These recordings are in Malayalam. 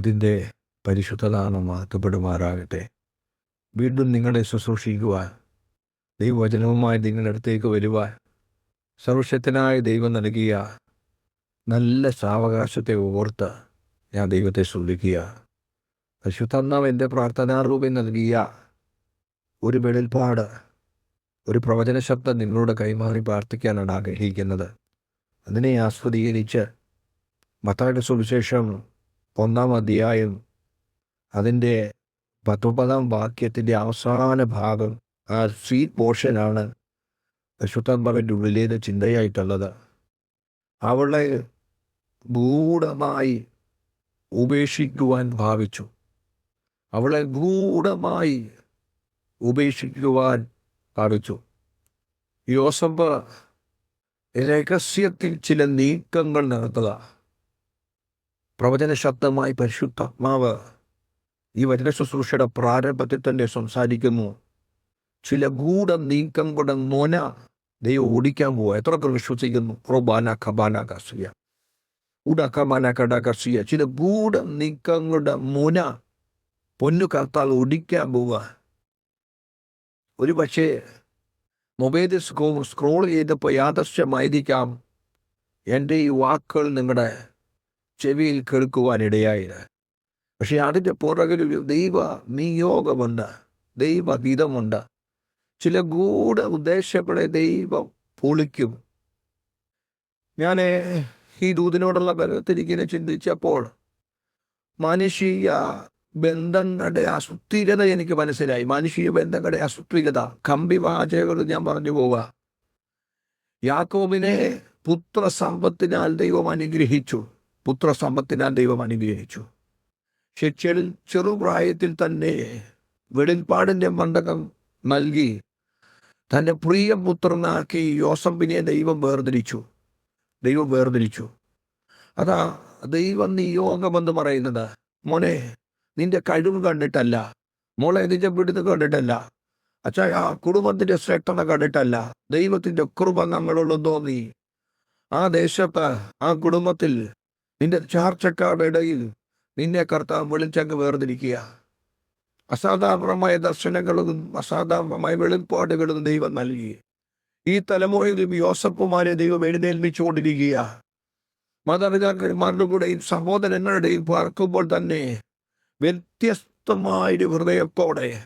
ദൈവത്തിന്റെ പരിശുദ്ധനാമം മാറ്റപ്പെടുമാറാകട്ടെ. വീണ്ടും നിങ്ങളെ ശുശ്രൂഷിക്കുവാൻ ദൈവവചനവുമായി നിങ്ങളുടെ അടുത്തേക്ക് വരുവാൻ സർവശക്തനായ ദൈവം നൽകിയ നല്ല സാവകാശത്തെ ഓർത്ത് ഞാൻ ദൈവത്തെ ശ്രദ്ധിക്കുക പരിശുദ്ധനാം എന്റെ പ്രാർത്ഥനാരൂപം നൽകിയ ഒരു വെളിൽപ്പാട് ഒരു പ്രവചന ശബ്ദം നിങ്ങളോട് കൈമാറി പ്രാർത്ഥിക്കാനാണ് ആഗ്രഹിക്കുന്നത്. അതിനെ ആസ്വദീകരിച്ച് മത്തായുടെ സുവിശേഷം ഒന്നാം അധ്യായം അതിന്റെ പത്തൊമ്പതാം വാക്യത്തിന്റെ അവസാന ഭാഗം ആ സ്വീറ്റ് പോർഷനാണ് പരിശുദ്ധാത്മാവിന്റെ ഉള്ളിലേത് ചിന്തയായിട്ടുള്ളത്. അവളെ ഗൂഢമായി ഉപേക്ഷിക്കുവാൻ ഭാവിച്ചു. അവളെ ഗൂഢമായി ഉപേക്ഷിക്കുവാൻ ഭാവിച്ചു. യോസഫ് രഹസ്യത്തിൽ ചില നീക്കങ്ങൾ നടത്തുക. പ്രവചന ശബ്ദമായി പരിശുദ്ധാത്മാവ് ഈ വചന ശുശ്രൂഷയുടെ പ്രാരംഭത്തിൽ തന്നെ സംസാരിക്കുന്നു. ചില ഗൂഢ നീക്കം കൂടെ നൊന ദൈവം ഓടിക്കാൻ പോവുക എത്ര പേർ വിശ്വസിക്കുന്നു? പ്രൊബാന ഖബാന കസിയ കസിയ ചില ഗൂഢ നീക്കങ്ങളുടെ മുന പൊന്നു കർത്താൽ ഒടിക്കാൻ പോവുക ഒരു പക്ഷേ മൊബൈൽ സ്ക്രോ സ്ക്രോൾ ചെയ്തപ്പോൾ യാദർശ്യമായിരിക്കാം എന്റെ ഈ വാക്കുകൾ നിങ്ങളുടെ ചെവിയിൽ കേൾക്കുവാനിടയായത് പക്ഷെ അതിന്റെ പുറകിൽ ഒരു ദൈവ നിയോഗമുണ്ട് ദൈവഹിതമുണ്ട് ചില ഗൂഢ ഉദ്ദേശങ്ങളെ ദൈവം പൊളിക്കും. ഞാൻ ഈ ദൂതിനോടുള്ള ബലത്തിരിക്കുന്ന ചിന്തിച്ചപ്പോൾ മാനുഷിക ബന്ധങ്ങളുടെ അസുസ്ഥിരത എനിക്ക് മനസ്സിലായി. മാനുഷിക ബന്ധങ്ങളുടെ അസുസ്ഥിരത കമ്പി വാചകൾ ഞാൻ പറഞ്ഞു പോവുക. യാക്കോബിനെ പുത്രസമ്പത്തിനാൽ ദൈവം അനുഗ്രഹിച്ചു. പുത്ര സമ്പത്തിനാൽ ദൈവം അനുഗ്രഹിച്ചു. ശിക്ഷയിൽ ചെറു ചെറുപ്രായത്തിൽ തന്നെ വെളിപ്പാടിന്റെ മണ്ഡകം നൽകി തന്റെ പ്രിയ പുത്രനാക്കി യോസമ്പിനെ ദൈവം വേർതിരിച്ചു. ദൈവം വേർതിരിച്ചു. അതാ ദൈവം നിയോഗമെന്ന് പറയുന്നത്. മോനെ നിന്റെ കഴിവ് കണ്ടിട്ടല്ല. മോളെ നിന്റെ വിടുന്ന് കണ്ടിട്ടല്ല. അച്ഛാ ആ കുടുംബത്തിന്റെ ശ്രേഷ്ഠത കണ്ടിട്ടല്ല. ദൈവത്തിന്റെ കൃപ നമ്മളോട് തോന്നി ആ ദേശത്ത് ആ കുടുംബത്തിൽ നിന്റെ ചാർച്ചക്കാരുടെ ഇടയിൽ നിന്നെ കർത്താവ് വെളിച്ചങ്ങ് വേർതിരിക്കുക. അസാധാരണമായ ദർശനങ്ങളും അസാധാരണമായ വെളിപ്പാടുകളും ദൈവം നൽകി. ഈ തലമുറയിലും യോസപ്പുമാരെ ദൈവം എഴുന്നേൽപ്പിച്ചുകൊണ്ടിരിക്കുക. മാതാപിതാക്കന്മാരുടെ കൂടെയും സഹോദരങ്ങളുടെയും പാർക്കുമ്പോൾ തന്നെ വ്യത്യസ്തമായൊരു ഹൃദയത്തോടെ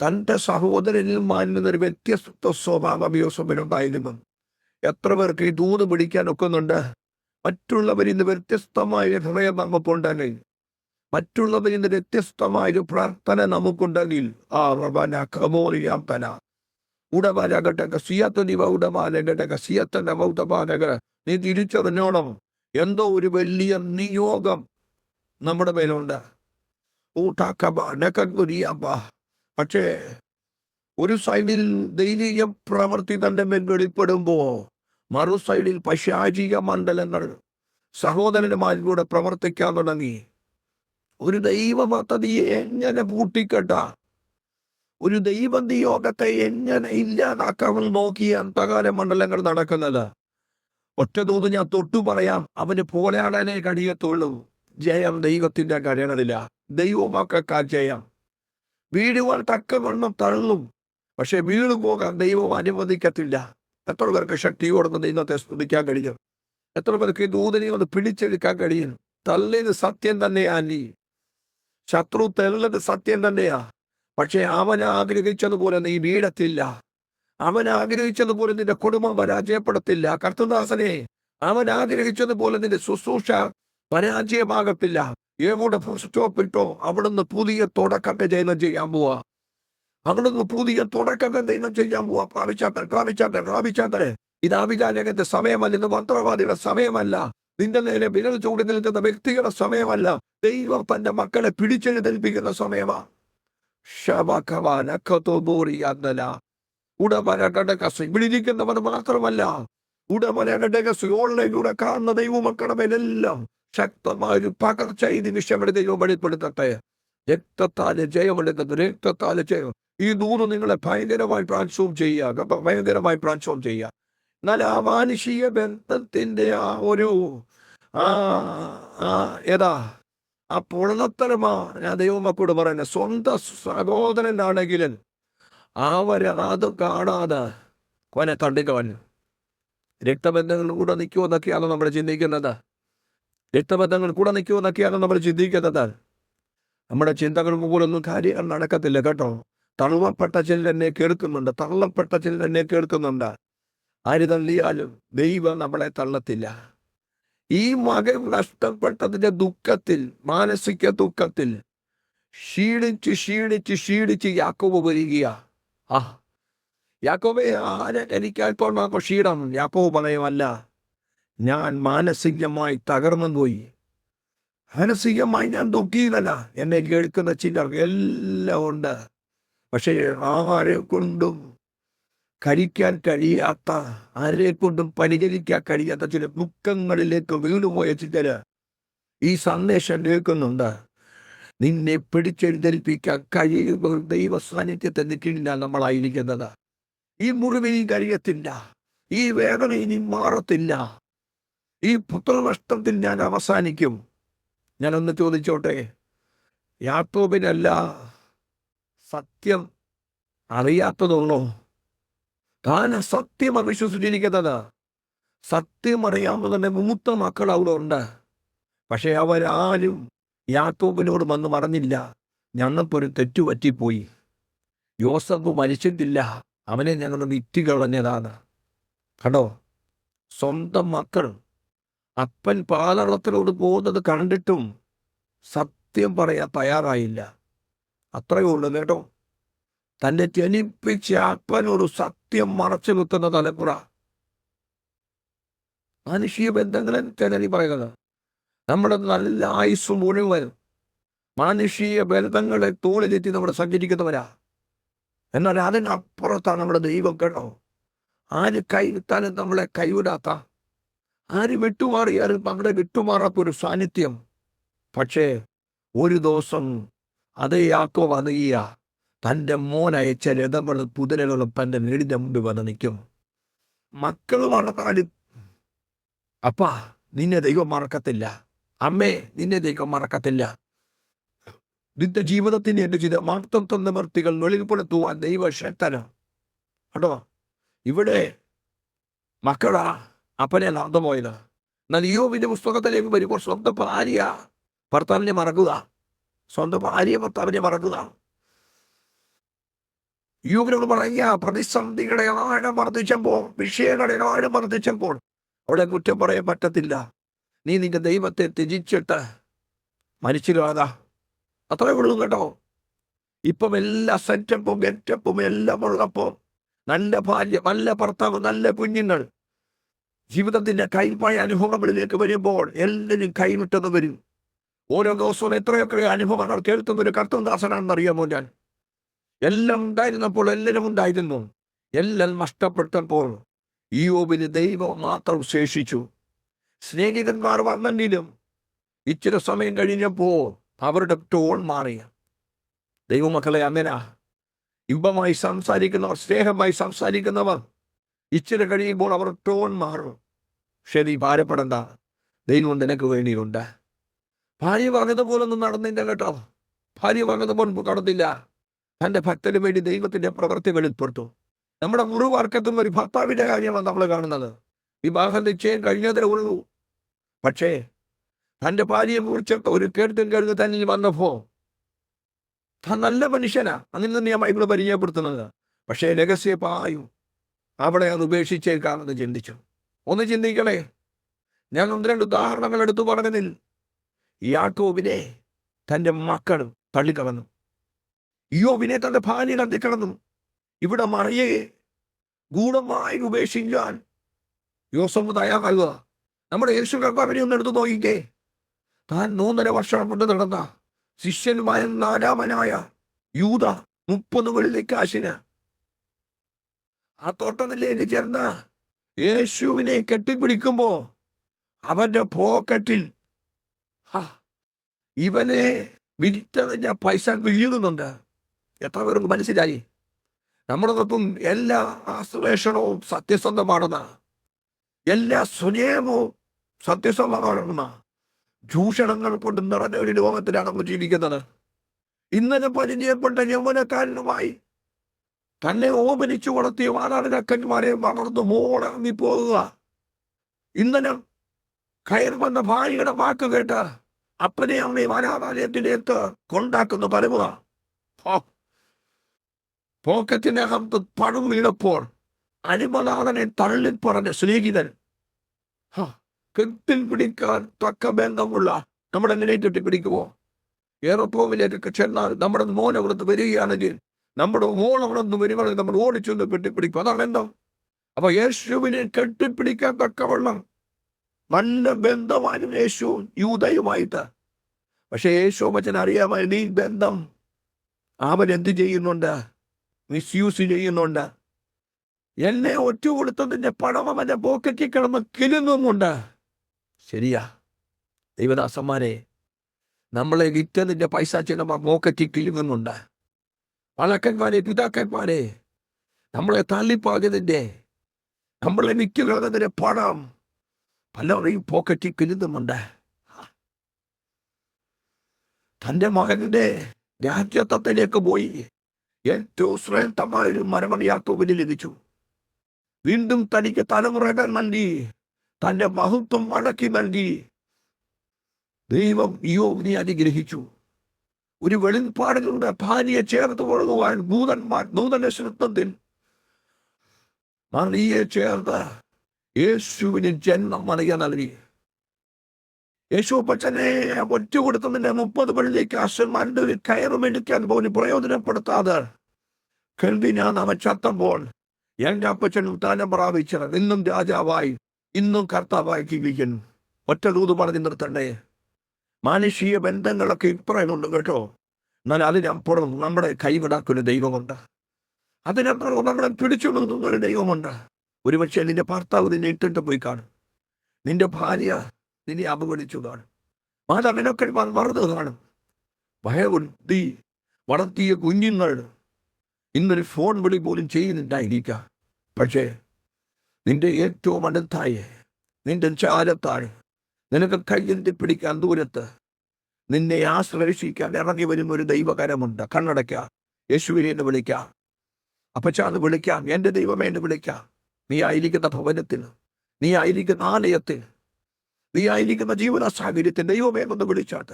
തന്റെ സഹോദരനിൽ മാനുന്നൊരു വ്യത്യസ്ത സ്വഭാവം യോസഫിനുണ്ടായിരുന്നു. എത്ര പേർക്ക് ഈ ദൂത് പിടിക്കാൻ ഒക്കുന്നുണ്ട്? മറ്റുള്ളവരിൽ നിന്ന് വ്യത്യസ്തമായ ഹൃദയം നമുക്കുണ്ടെങ്കിൽ മറ്റുള്ളവരിൽ നിന്ന് വ്യത്യസ്തമായൊരു പ്രാർത്ഥന നമുക്കുണ്ടെങ്കിൽ ആ റബന കമോറിയാത്തന ഉടമാലകട്ടെ സിയത്തനിവ ഉടമാലകട്ടെ സിയത്തന മൗതമാലക നീ തിരിച്ചറിഞ്ഞോണം എന്തോ ഒരു വലിയ നിയോഗം നമ്മുടെ മേലുണ്ട്. പക്ഷേ ഒരു സൈഡിൽ ദൈനീയ പ്രവർത്തി തന്റെ മേൽ വെളിപ്പെടുമ്പോ മറു സൈഡിൽ പശാചിക മണ്ഡലങ്ങൾ സഹോദരന്മാരിലൂടെ പ്രവർത്തിക്കാൻ തുടങ്ങി. ഒരു ദൈവ പദ്ധതിയെ എങ്ങനെ പൂട്ടിക്കെട്ട? ഒരു ദൈവന്തി യോഗത്തെ എങ്ങനെ ഇല്ലാതാക്കാമെന്ന് നോക്കിയ അന്ധകാര മണ്ഡലങ്ങൾ നടക്കുന്നത്. ഒറ്റ തോത് ഞാൻ തൊട്ടു പറയാം അവന് പോരാടാനേ കഴിയത്തുള്ളൂ. ജയം ദൈവത്തിന്റെ കഴിയണതില്ല ദൈവമാക്കാൻ ജയം വീടുവാൻ തക്കവണ്ണം തള്ളും. പക്ഷെ വീട് പോകാൻ ദൈവം അനുവദിക്കത്തില്ല. എത്ര പേർക്ക് ശക്തിയോടൊന്ന് ദൈവത്തെ സ്തുതിക്കാൻ കഴിയും എത്ര പേർക്ക് ഈ ദൂതനെ ഒന്ന് പിടിച്ചെടുക്കാൻ കഴിയും തള്ളിയത് സത്യം തന്നെയാ നീ ശത്രു തെല്ലത് സത്യം തന്നെയാ. പക്ഷെ അവൻ ആഗ്രഹിച്ചതുപോലെ നീ വീഴത്തില്ല അവൻ ആഗ്രഹിച്ചതുപോലെ നിന്റെ കുടുംബം പരാജയപ്പെടത്തില്ല. കർത്തദാസനെ അവൻ ആഗ്രഹിച്ചതുപോലെ നിന്റെ ശുശ്രൂഷ പരാജയമാകത്തില്ല. എവിടെ സ്റ്റോപ്പിട്ടോ അവിടുന്ന് പുതിയ തുടക്കത്തെ ജയനം ചെയ്യാൻ പോവാ. അവിടുന്ന് പുതിയ തുടക്കത്തെ ദൈവം ചെയ്യാൻ പോവാ. പ്രാപിച്ചാത്തൻ പ്രാപിച്ചാത്തൻ പ്രാപിച്ചാത്തൻ ഇത് അഭിചാരകന്റെ സമയമല്ല ഇത് മന്ത്രവാദിയുടെ സമയമല്ല. നിന്റെ നേരെ വിരൽ ചൂടി നിൽക്കുന്ന വ്യക്തികളുടെ സമയമല്ല. ദൈവം തന്റെ മക്കളെ പിടിച്ചെഴുതേൽപ്പിക്കുന്ന സമയമാ. ഉടമരകടകസ് ഇവിടെ ഇരിക്കുന്നവർ മാത്രമല്ല. ഉടമരകടകസ് ഓൺലൈനിലൂടെ കാണുന്ന ദൈവമക്കളുടെ മേലെല്ലാം ശക്തമായ ഒരു പകർച്ച ഈ നിമിഷം ദൈവം വെളിപ്പെടുത്തട്ടെ. രക്തത്താൽ ജയമെടുക്കുന്നത് രക്തത്താൽ ജയം. ഈ നൂറ് നിങ്ങളെ ഭയങ്കരമായി ട്രാൻസ്ഫോം ചെയ്യുക. ഭയങ്കരമായി ട്രാൻസ്ഫോം ചെയ്യുക. എന്നാൽ ആ മാനുഷിക ബന്ധത്തിന്റെ ആ ഒരു ആ ഏതാ? ആ പൊള്ളത്തരമാ. ഞാൻ ദൈവമക്കളോട് പറയുന്നത് സ്വന്തം സഹോദരനാണെങ്കിലും അവർ അത് കാണാതെ കൊനെ തണ്ടിക്കവൻ രക്തബന്ധങ്ങൾ കൂടെ നിൽക്കുമെന്നൊക്കെയാണ് നമ്മൾ ചിന്തിക്കുന്നത്? രക്തബന്ധങ്ങൾ കൂടെ നിൽക്കുമെന്നൊക്കെയാണ് നമ്മൾ ചിന്തിക്കുന്നത്? നമ്മുടെ ചിന്തകൾ പോലൊന്നും കാര്യങ്ങൾ നടക്കത്തില്ല കേട്ടോ. തള്ളപ്പെട്ട ചിലർ എന്നെ കേൾക്കുന്നുണ്ട് തള്ളപ്പെട്ട ചിലർ എന്നെ കേൾക്കുന്നുണ്ട്. ആര് തള്ളിയാലും ദൈവം നമ്മളെ തള്ളത്തില്ല. ഈ മകൻ നഷ്ടപ്പെട്ടതിന്റെ ദുഃഖത്തിൽ മാനസിക ദുഃഖത്തിൽ ക്ഷീണിച്ച് ക്ഷീണിച്ച് ക്ഷീണിച്ച് യാക്കോബ് വരികയ. ആ യാക്കോബെ ആരെ എനിക്കപ്പോൾ ക്ഷീണം? യാക്കോബ് പറയുമല്ല ഞാൻ മാനസികമായി തകർന്നു പോയി. മാനസികമായി ഞാൻ ദുഃഖിയിലല്ല എന്നെ കേൾക്കുന്ന ചിലർ എല്ലാം ഉണ്ട്. പക്ഷേ ആരെ കൊണ്ടും കഴിക്കാൻ കഴിയാത്ത ആരെ കൊണ്ടും പരിചരിക്കാൻ കഴിയാത്ത ചില ദുഃഖങ്ങളിലേക്ക് വീണുപോയ ചിലര് ഈ സന്ദേശം കേൾക്കുന്നുണ്ട്. നിന്നെ പിടിച്ചെഴുന്നേൽപ്പിക്കാൻ കഴിയുമ്പോൾ ദൈവ സാന്നിധ്യത്തെ നിൽക്കില്ല നമ്മളായിരിക്കുന്നത്. ഈ മുറിവിനി കഴിയത്തില്ല ഈ വേദന ഇനി മാറത്തില്ല ഈ പുത്രനഷ്ടത്തിൽ ഞാൻ അവസാനിക്കും. ഞാനൊന്ന് ചോദിച്ചോട്ടെ യാത്തോബിനല്ല സത്യം അറിയാത്തതുള്ളൂ താൻ സത്യം വിശ്വസിച്ചിരിക്കുന്നത് സത്യം അറിയാവുന്നതിന്റെ മൂത്ത മക്കൾ അവിടെ ഉണ്ട് പക്ഷെ അവരാരും യാത്തോബിനോട് വന്ന് പറഞ്ഞില്ല. ഞങ്ങൾക്കൊരു തെറ്റു പറ്റിപ്പോയി. യോസഫ് മരിച്ചിട്ടില്ല. അവനെ ഞങ്ങൾ വിറ്റ് കളഞ്ഞതാണ് കണ്ടോ? സ്വന്തം മക്കൾ. അപ്പൻ പാലളത്തിലോട് പോകുന്നത് കണ്ടിട്ടും സത്യം പറയാൻ തയ്യാറായില്ല. അത്രയേ ഉള്ളൂ കേട്ടോ. തന്നെ ജനിപ്പിച്ച അപ്പനൊരു സത്യം മറച്ചു കുത്തുന്ന തലമുറ. മനുഷ്യ ബന്ധങ്ങളെ തെനരി പറയുന്നത്. നമ്മുടെ നല്ല ആയുസ് മുഴുവൻ മാനുഷിക ബന്ധങ്ങളെ തോളിലെത്തി നമ്മുടെ സഞ്ചരിക്കുന്നവരാ. എന്നാൽ അതിനപ്പുറത്താണ് നമ്മുടെ ദൈവം കേട്ടോ. ആര് കൈവിട്ടാലും നമ്മളെ കൈവിടാത്ത ആര് വിട്ടുമാറിയാലും നമ്മുടെ വിട്ടുമാറാത്ത ഒരു സാന്നിധ്യം. പക്ഷേ ഒരു ദിവസം അതേ യാക്കോ വന്നിയ തന്റെ മോൻ അയച്ച രഥങ്ങളും കുതിരകളും തന്റെ വീടിന്റെ മുമ്പിൽ വന്ന് നിൽക്കും. മക്കൾ വളർന്നാലും അപ്പാ നിന്നെ ദൈവം മറക്കത്തില്ല. അമ്മേ നിന്നെ ദൈവം മറക്കത്തില്ല. നിന്റെ ജീവിതത്തിന് എന്റെ ചെയ്ത മാർത്തം നിവർത്തികൾ വെളിപ്പെടുത്തുവാൻ ദൈവശക്തനാണ് കേട്ടോ? ഇവിടെ മക്കളാ അപ്പനെ നടന്നുപോയത് എന്നാൽ യോവിന്റെ പുസ്തകത്തിലേക്ക് വരുമ്പോൾ സ്വന്തം ഭാര്യ ഭർത്താവിനെ മറക്കുക. സ്വന്തം ഭാര്യ ഭർത്താവിനെ മറക്കുന്നതാണ് യുവനോട് പറയുക പ്രതിസന്ധികളെ ആഴം വർദ്ധിച്ചപ്പോൾ വിഷയങ്ങളെ ആഴം വർദ്ധിച്ചപ്പോൾ അവിടെ കുറ്റം പറയാൻ പറ്റത്തില്ല. നീ നിന്റെ ദൈവത്തെ ത്യജിച്ചിട്ട് മരിച്ചില്ലാതാ അത്രേ ഉള്ളൂ കേട്ടോ. ഇപ്പം എല്ലാ സെറ്റപ്പും ഗെറ്റപ്പും എല്ലാം ഉള്ളപ്പോ നല്ല ഭാര്യ നല്ല ഭർത്താവ് നല്ല കുഞ്ഞുങ്ങൾ ജീവിതത്തിന്റെ കൈപ്പായ അനുഭവങ്ങളിലേക്ക് വരുമ്പോൾ എല്ലാവരും കൈവിട്ടെന്ന് വരും. ഓരോ ദിവസവും എത്രയൊക്കെ അനുഭവങ്ങൾ കേൾക്കുന്ന ഒരു കർത്തദാസനാണെന്ന് അറിയാമോ ഞാൻ? എല്ലാം ഉണ്ടായിരുന്നപ്പോൾ എല്ലാവരും ഉണ്ടായിരുന്നു. എല്ലാം നഷ്ടപ്പെട്ടപ്പോൾ ഈ ഓബിന് ദൈവം മാത്രം ശേഷിച്ചു. സ്നേഹിതന്മാർ വന്നെങ്കിലും ഇച്ചിരി സമയം കഴിഞ്ഞപ്പോൾ അവരുടെ ടോൺ മാറി. ദൈവമക്കളെ അങ്ങനെ ഇമ്പമായി സംസാരിക്കുന്നവർ സ്നേഹമായി സംസാരിക്കുന്നവർ ഇച്ചിരി കഴിയുമ്പോൾ അവർ ടോൺ മാറും. ശരി ഭാരപ്പെടണ്ട. ദൈവം നിനക്ക് വേണ്ടിയുണ്ട്. ഭാര്യ പറഞ്ഞതുപോലെ ഒന്നും നടന്നില്ല കേട്ടോ. ഭാര്യ പറഞ്ഞതുപോലെ നടന്നില്ല. തന്റെ ഭക്തന് വേണ്ടി ദൈവത്തിന്റെ പ്രവൃത്തി വെളിപ്പെടുത്തു. നമ്മുടെ മുറിവാർക്കത്തും ഒരു ഭർത്താവിന്റെ കാര്യമാണ് നമ്മൾ കാണുന്നത്. വിവാഹം നിശ്ചയം കഴിഞ്ഞതേ ഉള്ളൂ. പക്ഷേ തന്റെ ഭാര്യയെ കുറിച്ച് ഒരു കേട്ടും കേൾക്കുക തന്നെ വന്നപ്പോ താൻ നല്ല മനുഷ്യനാ. അങ്ങനെ ഞാൻ ബൈബിൾ പരിചയപ്പെടുത്തുന്നത്. പക്ഷേ രഹസ്യ പായും അവിടെ അത് ഉപേക്ഷിച്ചേക്കാമെന്ന് ചിന്തിച്ചു. ഒന്ന് ചിന്തിക്കണേ. ഞാൻ ഒന്ന് രണ്ട് ഉദാഹരണങ്ങൾ എടുത്തു പറഞ്ഞതിൽ യാക്കോബിനെ തന്റെ മക്കൾ തള്ളിക്കളഞ്ഞു. യോബിനെ തന്റെ ഭാര്യ തള്ളിക്കളഞ്ഞു. ഇവിടെ മറിയയെ ഗൂഢമായി ഉപേക്ഷിക്കാൻ യോസഫ് തയ്യാറാകുക. നമ്മുടെ യേശു കർത്താവിനെ ഒന്ന് എടുത്തു നോക്കിക്കേ. താൻ മൂന്നര വർഷം കൊണ്ട് നടന്ന ശിഷ്യനുമായ നാലാമനായ യൂത മുപ്പത് വെള്ളി കാശിന് ആ തോട്ടത്തിലേക്ക് ചേർന്ന യേശുവിനെ കെട്ടിപ്പിടിക്കുമ്പോ അവന്റെ പോക്കറ്റിൽ ഇവനെ വിറ്റതിന്റെ പൈസ വീഴുന്നുണ്ട്. എത്ര പേർക്ക് മനസ്സിലായി? നമ്മുടെ തത്വം എല്ലാ ആശ്ലേഷണവും സത്യസന്ധമാണെന്ന. എല്ലാ സ്വനേമവും സത്യസന്ധമാണെന്ന. ചൂഷണങ്ങൾ കൊണ്ട് നിറഞ്ഞ ഒരു ലോകത്തിലാണ് നമ്മൾ ജീവിക്കുന്നത്. ഇന്നലെ പരിചയപ്പെട്ട യൗവനക്കാരനുമായി തന്നെ ഓപനിച്ചു വളർത്തിയ മാതാപിതാക്കന്മാരെ വളർന്നു മോളിറങ്ങി പോകുക ഇന്നലെ കയറി വന്ന ഭാര്യയുടെ വാക്ക് കേട്ട് അപ്പനെ അമ്മയും അനാഥാലയത്തിലേക്ക് കൊണ്ടാക്കുന്ന പരമുക പോക്കറ്റിനകത്ത് പണം വീണപ്പോൾ അനുമനാഥനെ തള്ളി പറഞ്ഞ സ്നേഹിതൻ. കെട്ടിൽ പിടിക്കാൻ തക്ക ബന്ധമുള്ള നമ്മുടെ നിലയിട്ടിട്ട് പിടിക്കുമോ എയർപോർട്ടിലേക്ക് ചെന്നാൽ നമ്മുടെ മോൻ അവിടുന്ന് വരികയാണെങ്കിൽ നമ്മുടെ മോൾ അവിടെ നിന്ന് നമ്മൾ ഓടിച്ചൊന്ന് കെട്ടിപ്പിടിക്കും. അതാണ് ബന്ധം അപ്പൊ യേശുവിനെ കെട്ടിപ്പിടിക്കാൻ തക്കവണ്ണം നല്ല ബന്ധമായിരുന്നു യേശു യൂതയുമായിട്ട് പക്ഷെ യേശു അമ്മച്ചൻ അറിയാമായിരുന്നു ഈ ബന്ധം അവൻ എന്ത് ചെയ്യുന്നുണ്ട്? മിസ്യൂസ് ചെയ്യുന്നുണ്ട്. എന്നെ ഒറ്റ കൊടുത്തതിന്റെ പണം അവന്റെ പോക്കറ്റിൽ കിടന്ന് കിലുന്നുമുണ്ട് ശരിയാ. ദൈവദാസന്മാരെ നമ്മളെ വിറ്റതിന്റെ പൈസ ചിലപ്പോൾ പോക്കറ്റിൽ കിലുങ്ങുന്നുണ്ട്. വളക്കന്മാരെ പിതാക്കന്മാരെ നമ്മളെ തള്ളിപ്പാകിയതിന്റെ നമ്മളെ വിറ്റുകളതിന്റെ പണം പലരെയും പോക്കറ്റിൽ കിരുന്നുമുണ്ട് തന്റെ മകന്റെ രാജ്യത്വത്തിലേക്ക് പോയി. ഏറ്റവും ശ്രേഷ്ഠമായ ഒരു മരമണി യാക്കോബിന് ലഭിച്ചു. വീണ്ടും തനിക്ക് തലമുറകൾ നൽകി. തന്റെ മഹത്വം മടക്കി നൽകി. ദൈവം യോവിനെ അനുഗ്രഹിച്ചു. ഒരു വെളിപ്പാടിലൂടെ ഭാര്യയെ ചേർത്ത് കൊള്ളുവാൻ നൂതന്മാർ നൂതന ശ്രദ്ധത്തിൽ മറിയെ ചേർത്ത് യേശുവിന് ജന്മം മറിയ നൽകി യേശു പച്ചനെ ഒറ്റ കൊടുത്തതിന്റെ മുപ്പത് പള്ളിലേക്ക് അശ്വന്മാരുടെ ഒരു കയറുമെടുക്കാൻ പോലും പ്രയോജനപ്പെടുത്താതെ ഞാൻ അവൻ ചത്തപ്പോൾ അപ്പച്ചൻ ഉത്താനം പ്രാപിച്ചത് ഇന്നും രാജാവായി ഇന്നും കർത്താവായി ജീവിക്കുന്നു. ഒറ്റ ദൂത് പറഞ്ഞു നിർത്തണ്ടേ? മാനുഷിക ബന്ധങ്ങളൊക്കെ ഇപ്പറയുന്നുണ്ട് കേട്ടോ. എന്നാൽ അതിനപ്പുറം നമ്മുടെ കൈവിടാക്കുന്ന ദൈവമുണ്ട്. അതിനപ്പുറം നമ്മളെ പിടിച്ചു നിർത്തുന്ന ഒരു ദൈവമുണ്ട്. ഒരുപക്ഷെ നിന്റെ ഭർത്താവ് നിന്നെ ഇട്ടിട്ട് പോയി കാണും. നിന്റെ ഭാര്യ നിന്നെ അപഗണിച്ചു കാണും. മാതാപിതാക്കൾ മറന്നു കാണും. ഭയബുദ്ധി വളർത്തിയ കുഞ്ഞുങ്ങൾ ഇന്നൊരു ഫോൺ വിളി പോലും ചെയ്യുന്നുണ്ടായിരിക്കാം. പക്ഷേ നിന്റെ ഏറ്റവും അടുത്തായ നിന്റെ ചാരത്താഴ് നിനക്ക് കയ്യെന്തി പിടിക്കാൻ ദൂരത്ത് നിന്നെ ആശ്രയിക്കാൻ ഇറങ്ങി വരും ഒരു ദൈവകരമുണ്ട്. കണ്ണടയ്ക്കാം. യേശുവിനെ എന്ന് വിളിക്കാം. അപ്പച്ചാന്ന് വിളിക്കാം. എന്റെ ദൈവമേ എന്ന് വിളിക്കാം. നീ ആയിരിക്കുന്ന ഭവനത്തിൽ നീ ആയിരിക്കുന്ന ആലയത്തിൽ നീ ആയിരിക്കുന്ന ജീവന സാഹചര്യത്തിൽ ദൈവമേ ഒന്ന് വിളിച്ചാട്ട്.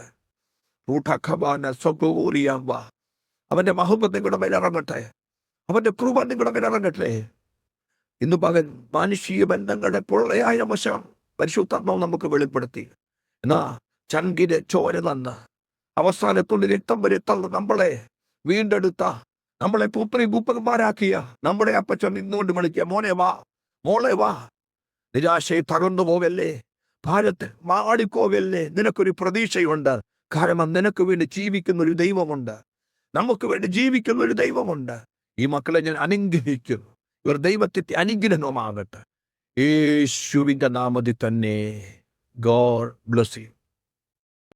റൂട്ടഖബാന സ്വകൂറിയാമ്പ അവന്റെ മഹത്വം നിങ്ങളുടെ മേൽ ഇറങ്ങട്ടെ. അവന്റെ കൃപ നിങ്ങളുടെ മേൽ ഇറങ്ങട്ടെ. ഇന്ന് പകൽ മാനുഷിക ബന്ധങ്ങളുടെ പൊള്ളയായ വശം പരിശുദ്ധാത്മാവ് നമുക്ക് വെളിപ്പെടുത്തി. എന്നാ ചങ്കിന് ചോര തന്ന് അവസാനത്തുള്ളിൽ രക്തം വരെ തന്ന് നമ്മളെ വീണ്ടെടുത്ത നമ്മളെ പുത്രി പൂപ്പന്മാരാക്കിയ നമ്മുടെ അപ്പച്ചൻ നിന്നുകൊണ്ട് വിളിക്കുക മോനെ വാ മോളെ വാ. നിരാശയെ തകർന്നു പോവല്ലേ? ഭാരത്ത് മാടിക്കോവല്ലേ നിനക്കൊരു പ്രതീക്ഷയുണ്ട്. കാരണം നിനക്ക് വേണ്ടി ജീവിക്കുന്ന ഒരു ദൈവമുണ്ട്. നമുക്ക് വേണ്ടി ജീവിക്കുന്ന ഒരു ദൈവമുണ്ട്. ഈ മക്കളെ ഞാൻ അനുഗ്രഹിക്കും ഇവർ ദൈവത്തിന്റെ അനുഗ്രഹമാകട്ടെ യേശുവിന്റെ നാമത്തിൽ തന്നെ. God bless you.